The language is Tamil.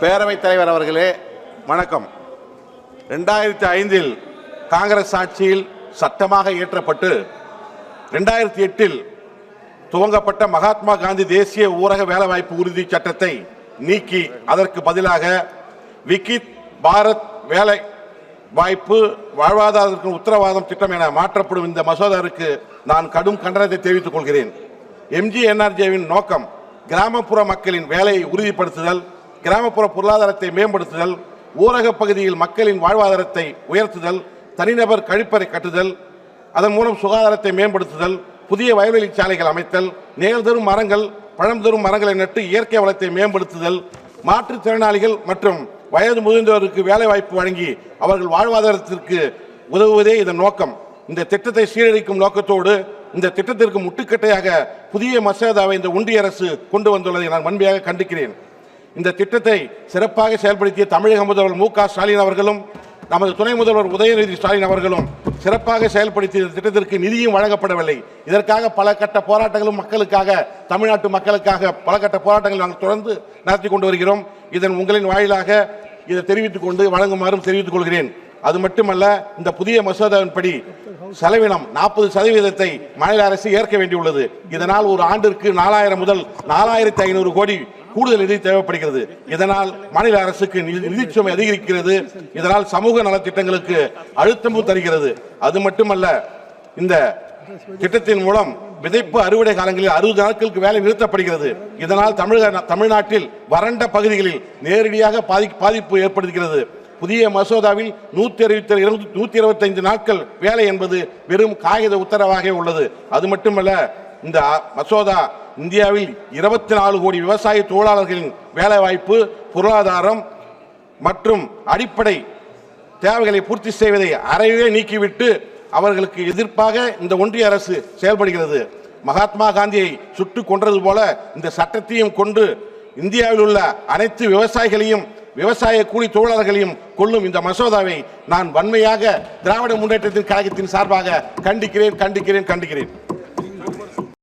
பேரவைத் தலைவர் அவர்களே வணக்கம். ரெண்டாயிரத்தி ஐந்தில் காங்கிரஸ் ஆட்சியில் சட்டமாக இயற்றப்பட்டு ரெண்டாயிரத்தி எட்டில் துவங்கப்பட்ட மகாத்மா காந்தி தேசிய ஊரக வேலைவாய்ப்பு உறுதி சட்டத்தை நீக்கி அதற்கு பதிலாக விக்கித் பாரத் வேலை வாய்ப்பு வாழ்வாதாரத்திற்கு உத்தரவாதம் திட்டம் என மாற்றப்படும் இந்த மசோதாவிற்கு நான் கடும் கண்டனத்தை தெரிவித்துக் கொள்கிறேன். எம்ஜிஎன்ஆர்ஜேவின் நோக்கம் கிராமப்புற மக்களின் வேலையை உறுதிப்படுத்துதல் கிராமப்புற பொருளாதாரத்தை மேம்படுத்துதல் ஊரகப் பகுதியில் மக்களின் வாழ்வாதாரத்தை உயர்த்துதல் தனிநபர் கழிப்பறை கட்டுதல் அதன் மூலம் சுகாதாரத்தை மேம்படுத்துதல் புதிய வயல்வெளி சாலைகள் அமைத்தல் நேர் தரும் மரங்கள் பழம் தரும் மரங்களை நட்டு இயற்கை வளத்தை மேம்படுத்துதல் மாற்றுத்திறனாளிகள் மற்றும் வயது முதிர்ந்தவருக்கு வேலைவாய்ப்பு வழங்கி அவர்கள் வாழ்வாதாரத்திற்கு உதவுவதே இதன் நோக்கம். இந்த திட்டத்தை சீரழிக்கும் நோக்கத்தோடு இந்த திட்டத்திற்கு முட்டுக்கட்டையாக புதிய மசோதாவை இந்த ஒன்றிய அரசு கொண்டு வந்துள்ளதை நான் வன்மையாக கண்டிக்கிறேன். இந்த திட்டத்தை சிறப்பாக செயல்படுத்திய தமிழக முதல்வர் மு ஸ்டாலின் அவர்களும் நமது துணை முதல்வர் உதயநிதி ஸ்டாலின் அவர்களும் சிறப்பாக செயல்படுத்திய இந்த திட்டத்திற்கு நிதியும் வழங்கப்படவில்லை. இதற்காக பல கட்ட போராட்டங்களும் மக்களுக்காக தமிழ்நாட்டு மக்களுக்காக பல கட்ட போராட்டங்கள் நாங்கள் தொடர்ந்து நடத்தி கொண்டு வருகிறோம். இதன் உங்களின் வாயிலாக இதை தெரிவித்துக் கொண்டு வழங்குமாறும் தெரிவித்துக் கொள்கிறேன். அது மட்டுமல்ல இந்த புதிய மசோதாவின்படி செலவினம் நாற்பது சதவீதத்தை மாநில அரசு ஏற்க வேண்டியுள்ளது. இதனால் ஒரு ஆண்டிற்கு நாலாயிரம் முதல் நாலாயிரத்தி ஐநூறு கோடி கூடுதல் நிதி தேவைப்படுகிறது. இதனால் மாநில அரசுக்கு நிதி- சுமை அதிகரிக்கிறது. இதனால் சமூக நலத்திட்டங்களுக்கு அழுத்தமும் தருகிறது. அது மட்டுமல்ல இந்த திட்டத்தின் மூலம் விதைப்பு அறுவடை காலங்களில் அறுபது நாட்களுக்கு வேலை நிறுத்தப்படுகிறது. இதனால் தமிழக தமிழ்நாட்டில் வறண்ட பகுதிகளில் நேரடியாக பாதி பாதிப்பு ஏற்படுகிறது. புதிய மசோதாவில் நூற்றி அறுபத்தி நூற்றி இருபத்தைந்து நாட்கள் வேலை என்பது வெறும் காகித உத்தரவாக உள்ளது. அது மட்டுமல்ல இந்த மசோதா இந்தியாவில் இருபத்தி நாலு கோடி விவசாய தொழிலாளர்களின் வேலைவாய்ப்பு பொருளாதாரம் மற்றும் அடிப்படை தேவைகளை பூர்த்தி செய்வதை அறவே நீக்கிவிட்டு அவர்களுக்கு எதிர்ப்பாக இந்த ஒன்றிய அரசு செயல்படுகிறது. மகாத்மா காந்தியை சுட்டு கொன்றது போல இந்த சட்டத்தையும் கொண்டு இந்தியாவில் உள்ள அனைத்து விவசாயிகளையும் விவசாய கூலி தொழிலாளர்களையும் கொள்ளும் இந்த மசோதாவை நான் வன்மையாக திராவிட முன்னேற்றத்தின் கழகத்தின் சார்பாக கண்டிக்கிறேன் கண்டிக்கிறேன் கண்டிக்கிறேன்.